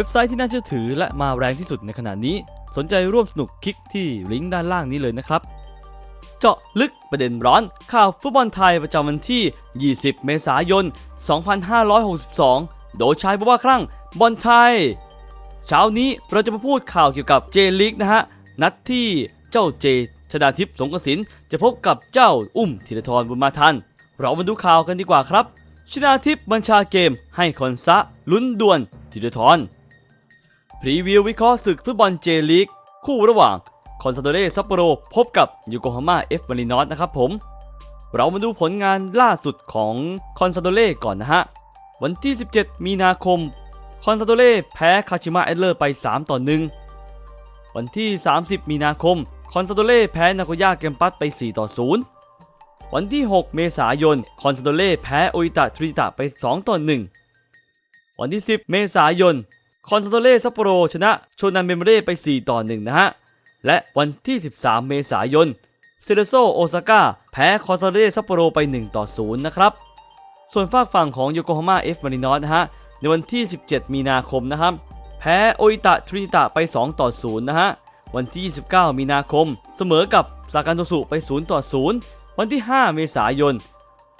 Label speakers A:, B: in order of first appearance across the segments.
A: ว็บไซต์ที่น่าเชื่อถือและมาแรงที่สุดในขณะนี้ สนใจร่วมสนุกคลิกที่ลิงก์ด้านล่างนี้เลยนะครับ เจาะลึกประเด็นร้อน ข่าวฟุตบอลไทยประจำวันที่ 20 เมษายน 2562 โดยชายบอกว่าครั้งบอลไทย เช้านี้เราจะมาพูดข่าวเกี่ยวกับเจลิกนะฮะ นัดที่เจ้าเจชนาทิพย์สงกสินจะพบกับเจ้าอุ้มธีรทรบุญมาทัน เรามาดูข่าวกันดีกว่าครับ ชนาทิพย์บัญชาเกมให้คอนซะลุ้นดวลธีรทร พรีวิววิเคราะห์ศึกฟุตบอลเจลีกคู่ระหว่างคอนซาโดเรซัปโปโรพบกับยูโกฮาม่าเอฟมารินอสนะครับผม เรามาดูผลงานล่าสุดของคอนซาโดเรก่อนนะฮะ วันที่ 17 มีนาคม คอนซาโดเรแพ้คาชิมะเอเลอร์ไป 3 ต่อ 1 วันที่ 30 มีนาคม คอนซาโดเรแพ้นาโกย่าเกมปัสไป 4 ต่อ 0 วันที่ 6 เมษายน คอนซาโดเรแพ้โออิตะทริตะไป 2 ต่อ 1 วันที่ 10 เมษายน คอนซาโดเรซัปโปโรชนะโชนันเมมเร่ไป 4 ต่อ 1 นะฮะ และวันที่ 13 เมษายนเซเรโซโอซาก้าแพ้คอนซาโดเรซัปโปโรไป 1 ต่อ 0 นะครับ ส่วนฝากฝั่งของโยโกฮาม่าเอฟมารินอสนะฮะ ในวันที่ 17 มีนาคมนะครับ แพ้โออิตะทริตะไป 2 ต่อ 0 นะฮะ วันที่ 29 มีนาคม เสมอกับซากันโตสุไป 0 ต่อ 0 วันที่ 5 เมษายน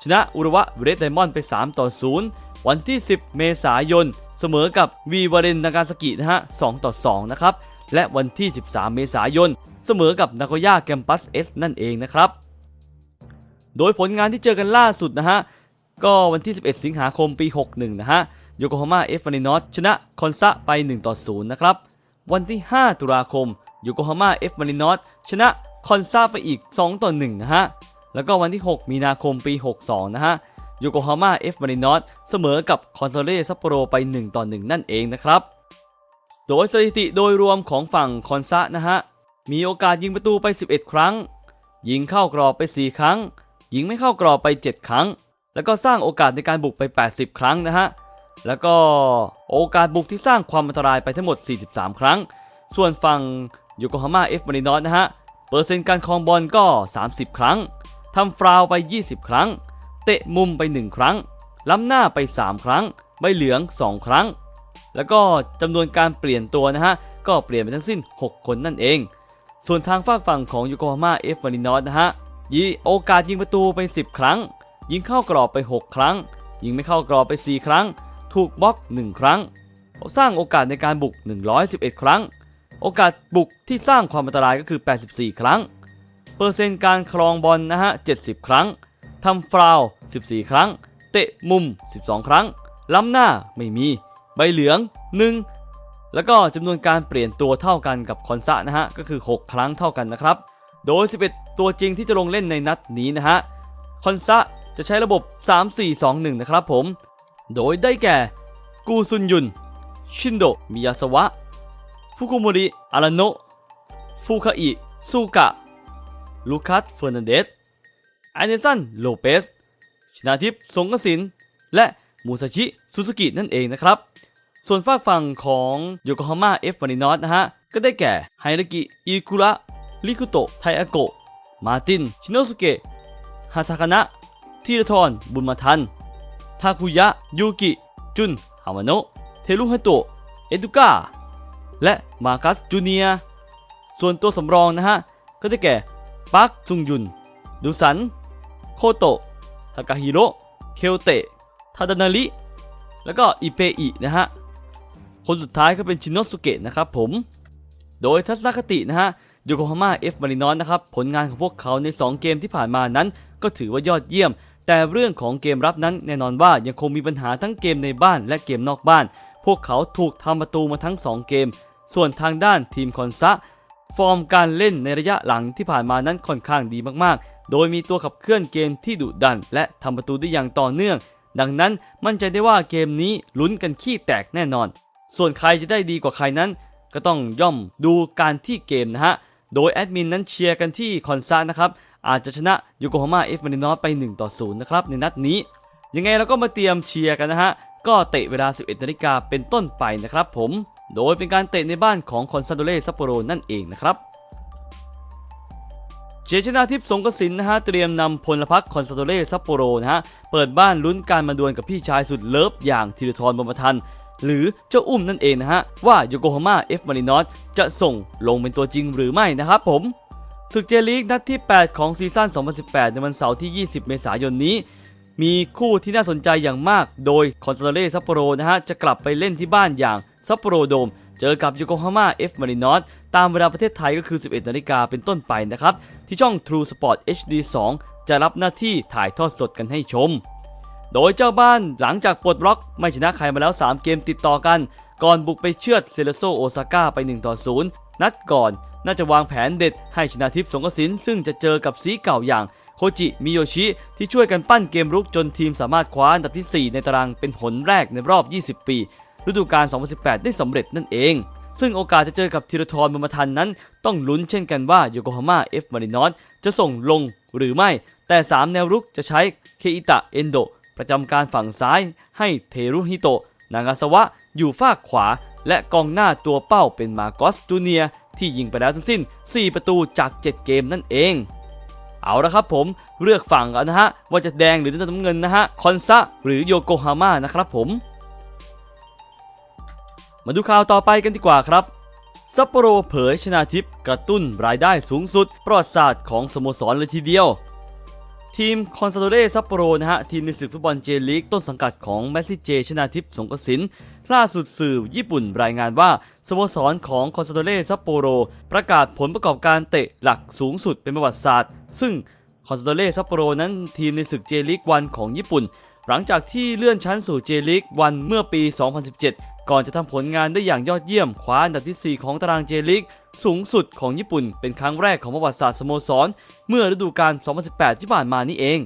A: ชนะอุระวะเรดไดมอนด์ไป 3 ต่อ 0 วันที่ 10 เมษายน เสมอกับวีวาเรนนากาซากินะฮะ2ต่อ2นะครับ และวันที่ 13 เมษายน เสมอกับนาโกย่าแกมปัสเอสนั่นเองนะครับ โดยผลงานที่เจอกันล่าสุดนะฮะ ก็วันที่ 11 สิงหาคมปี 61 นะฮะ โยโกฮาม่าเอฟมารินอสชนะคอนซะไป1ต่อ0นะครับ วันที่ 5 ตุลาคม โยโกฮาม่าเอฟมารินอสชนะคอนซาไปอีก2ต่อ1นะฮะ แล้วก็วันที่ 6 มีนาคมปี 62 นะฮะ โยโกฮาม่าเอฟมารินอสเสมอกับคอนโซเล่ซัปโปโรไป 1 ต่อ 1 นั่นเองนะครับ โดยสถิติโดยรวมของฝั่งคอนซะนะฮะ มีโอกาสยิงประตูไป 11 ครั้ง ยิงเข้ากรอบไป 4 ครั้ง ยิงไม่เข้ากรอบไป 7 ครั้ง แล้วก็สร้างโอกาสในการบุกไป 80 ครั้งนะฮะ แล้วก็โอกาสบุกที่สร้างความอันตรายไปทั้งหมด 43 ครั้ง ส่วนฝั่งโยโกฮาม่าเอฟมารินอสนะฮะ เปอร์เซ็นต์การครองบอลก็ 30 ครั้งทำฟาวไป 20 ครั้ง เตะมุมไป 1 ครั้ง ล้ำหน้าไป 3 ครั้ง ใบเหลือง 2 ครั้ง แล้วก็จำนวนการเปลี่ยนตัวนะฮะ ก็เปลี่ยนไปทั้งสิ้น 6 คนนั่นเอง ส่วนทางฝากฝั่งของโยโกฮาม่าเอฟมารินอสนะฮะยีโอกาสยิงประตูไป 10 ครั้ง ยิงเข้ากรอบไป 6 ครั้ง ยิงไม่เข้ากรอบไป 4 ครั้ง ถูกบล็อก 1 ครั้ง สร้างโอกาสในการบุก 111 ครั้ง โอกาสบุกที่สร้างความอันตรายก็คือ 84 ครั้ง เปอร์เซ็นต์การครองบอลนะฮะ 70 ครั้ง ทำฟาว 14 ครั้ง เตะมุม 12 ครั้ง ล้ำหน้าไม่มี ใบเหลือง 1 แล้วก็จำนวนการเปลี่ยนตัวเท่ากันกับคอนซะนะฮะ ก็คือ 6 ครั้งเท่ากันนะครับ โดย 11 ตัวจริงที่จะลงเล่นในนัดนี้นะฮะ คอนซะจะใช้ระบบ 3-4-2-1 นะครับผม โดยได้แก่ กูซุนยุน ชินโด มิยาสวะ ฟุกุโมริ อาราโนะ ฟูคาอิ ซูกะ ลูคัส เฟอร์นันเดส แอนเดสันโลเปสชนาทิพย์สงกสิน และมูซาชิซูซูกินั่นเองนะครับ ส่วนฝากฝั่งของโยโกฮาม่าเอฟมารินอสนะฮะ ก็ได้แก่ไฮรากิอิคุระริคุโตะไทอาโกะมาร์ติน ชิโนสุเกะฮาทาคานะทีรทรบุญมาทัน ทาคุยะ ยูกิ จุน ฮามาโนะ เทรุฮาโตะ เอดุก้า และมาคัส จูเนียร์ส่วนตัวสำรองนะฮะ ก็ได้แก่ ปาร์คซุงยุน ดูสัน โคโตะทากาฮิโร่เคโอเตะทาดานาริแล้วก็อิเปอินะฮะคนสุดท้ายก็เป็นชินโนสุเกะนะครับผมโดยทัศนคตินะฮะโยโกฮาม่าเอฟมารินอสนะครับผลงานของพวกเขาใน 2 เกมที่ผ่านมานั้น ก็ถือว่ายอดเยี่ยม แต่เรื่องของเกมรับนั้นแน่นอนว่ายังคงมีปัญหาทั้งเกมในบ้านและเกมนอกบ้าน พวกเขาถูกทำประตูมาทั้ง 2 เกม ส่วนทางด้านทีมคอนซะฟอร์มการเล่นในระยะหลังที่ผ่านมานั้นค่อนข้างดีมากๆ โดยมีตัวขับเคลื่อนเกมที่ดุดัน และทำประตูได้อย่างต่อเนื่อง ดังนั้นมั่นใจได้ว่าเกมนี้ลุ้นกันขี้แตกแน่นอน ส่วนใครจะได้ดีกว่าใครนั้น ก็ต้องย่อมดูการที่เกมนะฮะ โดยแอดมินนั้นเชียร์กันที่คอนซานะครับอาจจะชนะโยโกฮาม่าเอฟมารินอสไป1ต่อ0นะครับในนัดนี้ ยังไงเราก็มาเตรียมเชียร์กันนะฮะก็เตะเวลา 11นาฬิกาเป็นต้นไปนะครับผม โดยเป็นการเตะในบ้านของคอนซาโดเล่ซัปโปโรนั่นเองนะครับ เจชนาทิพย์สงกสินนะฮะเตรียมนำพลพรรคคอนซาโดเล่ซัปโปโรนะฮะเปิดบ้านลุ้นการมาดวลกับพี่ชายสุดเลิฟอย่างธีรทรบรมทันหรือเจ้าอุ้มนั่นเองนะฮะ ว่าโยโกฮาม่าเอฟมารินอสจะส่งลงเป็นตัวจริงหรือไม่นะครับผมศึกเจลีกนัดที่ 8 ของซีซั่น 2018 ในวันเสาร์ที่ 20 เมษายนนี้ มีคู่ที่น่าสนใจอย่างมาก โดยคอนซาโดเร่ซัปโปโรนะฮะจะกลับไปเล่นที่บ้านอย่าง ซัปโปโรโดม เจอกับโยโกฮาม่าเอฟมารินอสตามเวลาประเทศไทยก็คือ 11 นาฬิกาเป็นต้นไปนะครับ ที่ช่อง True Sport HD 2 จะรับหน้าที่ถ่ายทอดสดกันให้ชม โดยเจ้าบ้านหลังจากปลดล็อกไม่ชนะใครมาแล้ว 3 เกมติดต่อกัน ก่อนบุกไปเชือดเซเลโซโอซาก้าไป1ต่อ0นัดก่อนน่าจะวางแผนเด็ดให้ชนะทิพย์สงกสินซึ่งจะเจอกับสีเก่าอย่างโคจิ มิโยชิ ที่ช่วยกันปั้นเกมรุกจนทีมสามารถคว้าอันดับที่ 4 ในตารางเป็นหนแรกในรอบ 20 ปี ฤดูกาล 2018 ได้สำเร็จนั่นเอง ซึ่งโอกาสจะเจอกับธีรทรบุญมาทันนั้น ต้องลุ้นเช่นกันว่าโยโกฮาม่าเอฟมารินอสจะส่งลงหรือไม่ แต่ 3 แนวรุกจะใช้เคอิตะเอนโดประจำการฝั่งซ้ายให้เทรุฮิโตะนางาสวะอยู่ฝากขวา และกองหน้าตัวเป้าเป็นมาโกสจูเนียที่ยิงไปแล้วทั้งสิ้น 4 ประตูจาก 7 เกมนั่นเอง เอาละครับผมเลือกฝั่งกันนะฮะ ว่าจะแดงหรือจะน้ำเงินนะฮะ คอนซะหรือโยโกฮาม่านะครับผม มาดูข่าวต่อไปกันดีกว่าครับซัปโปโรเผยชนาทิพย์กระตุ้นรายได้สูงสุด ประวัติศาสตร์ของสโมสรเลยทีเดียว ทีมคอนซาโดเรซัปโปโรนะฮะ ทีมในศึกฟุตบอลเจลีกต้นสังกัดของแมสซี่เจ ชนาทิพย์สงกสินล่าสุดสื่อญี่ปุ่นรายงานว่าสโมสรของคอนซาโดเรซัปโปโร ประกาศผลประกอบการเตะหลักสูงสุดเป็นประวัติศาสตร์ ซึ่งคอนซาโดเรซัปโปโรนั้นทีมในศึกเจลีกวันของญี่ปุ่น หลังจากที่เลื่อนชั้นสู่เจลีกวันเมื่อปี 2017 ก่อนจะทำผลงานได้อย่างยอดเยี่ยมคว้าอันดับที่ 4 ของตารางเจลีกสูงสุดของญี่ปุ่นเป็นครั้งแรกของประวัติศาสตร์สโมสร เมื่อฤดูกาล 2018 ที่ผ่านมานี่เอง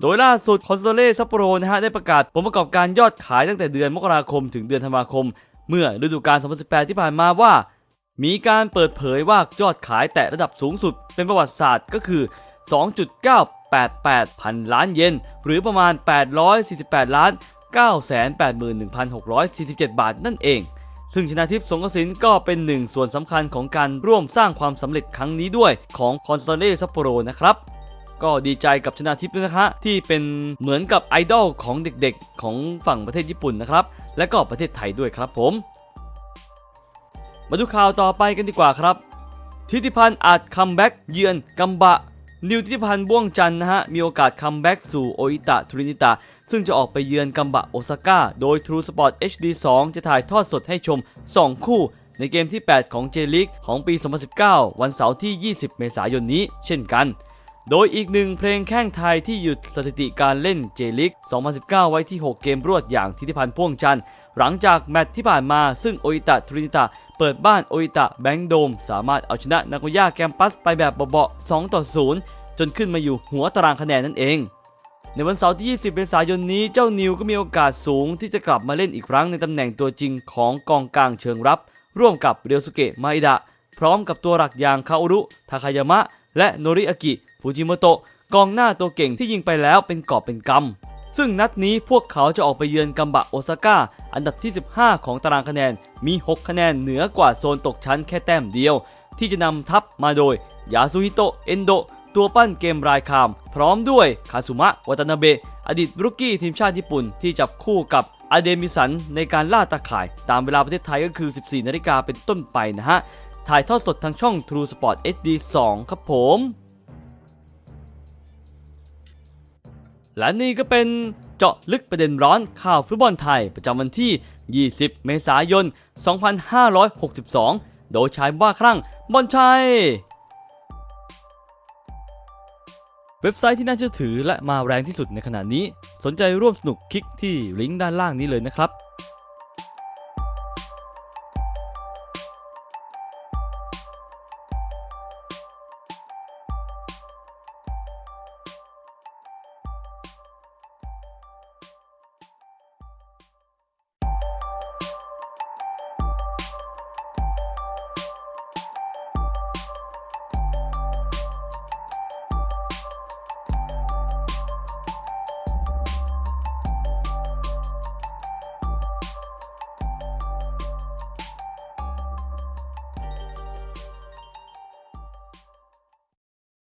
A: โดยล่าสุดคอนโซเล่ซัปโปโรนะฮะได้ประกาศผลประกอบการยอดขายตั้งแต่เดือนมกราคมถึงเดือนธันวาคม เมื่อฤดูกาล 2018 ที่ผ่านมาว่า มีการเปิดเผยว่ายอดขายแตะระดับสูงสุด เป็นประวัติศาสตร์ก็คือ 2.988พันล้านเยนหรือประมาณ 848 ล้าน 981,647 บาทนั่นเอง ซึ่งชนะทิพย์สงกสินก็เป็นหนึ่งส่วนสำคัญของการร่วมสร้างความสำเร็จครั้งนี้ด้วยของคอนโซเล่ซัปโปโรนะครับก็ดีใจกับชนะทิพย์ด้วยนะฮะที่เป็นเหมือนกับไอดอลของเด็กๆ ของฝั่งประเทศญี่ปุ่นนะครับ และก็ประเทศไทยด้วยครับผม มาดูข่าวต่อไปกันดีกว่าครับ ทิติพันธ์อาจคัมแบ็กเยือนกัมบะ นิวทิพันธ์บ้วงจันนะฮะ มีโอกาสคัมแบ็กสู่โออิตะทรินิตะ ซึ่งจะออกไปเยือนกัมบะโอซาก้า โดย True Sport HD 2 จะถ่ายทอดสดให้ชม 2 คู่ ในเกมที่ 8 ของเจลิกของปี 2019 วันเสาร์ที่ 20 เมษายนนี้ เช่นกัน โดยอีกหนึ่งเพลงแข้งไทยที่หยุดสถิติการเล่นเจลิก2019 ไว้ที่ 6 เกมรวดอย่างทิติพันธ์พ่วงจันทร์ หลังจากแมตช์ที่ผ่านมาซึ่งโออิตะทรินิตะเปิดบ้านโออิตะแบงค์โดม สามารถเอาชนะนาโกย่าแกมปัสไปแบบเบาๆ2ต่อ 0 จนขึ้นมาอยู่หัวตารางคะแนนนั่นเอง ในวันเสาร์ที่ 20 เมษายนนี้เจ้านิวก็มีโอกาสสูงที่จะกลับมาเล่นอีกครั้งในตำแหน่งตัวจริงของกองกลางเชิงรับ ร่วมกับเรียวสุเกะมาอิดะ พร้อมกับตัวหลักอย่างคาอุรุทาคายามะ และโนริอากิฟูจิโมโตะกองหน้าตัวเก่งที่ยิงไปแล้วเป็นกอบเป็นกำ ซึ่งนัดนี้พวกเขาจะออกไปเยือนกัมบะโอซาก้า อันดับที่ 15 ของตารางคะแนน มี 6 คะแนนเหนือกว่าโซนตกชั้นแค่แต้มเดียว ที่จะนำทัพมาโดย ยาซุฮิโตะ เอนโด ตัวปั้นเกมรายคาม พร้อมด้วยคาซุมะวัตนาเบะ อดีตรุกกี้ทีมชาติญี่ปุ่นที่จับคู่กับอาเดมิสันในการล่าตาข่าย ตามเวลาประเทศไทยก็คือ 14 นาฬิกาเป็นต้นไปนะฮะ ถ่ายทอดสดทางช่อง True Sport HD 2 ครับผม และนี่ก็เป็นเจาะลึกประเด็นร้อนข่าวฟุตบอลไทยประจำวันที่ 20 เมษายน 2562 โดยชายว่าครั่งบอลชัย เว็บไซต์ที่น่าเชื่อถือและมาแรงที่สุดในขณะนี้ สนใจร่วมสนุกคลิกที่ลิงก์ด้านล่างนี้เลยนะครับ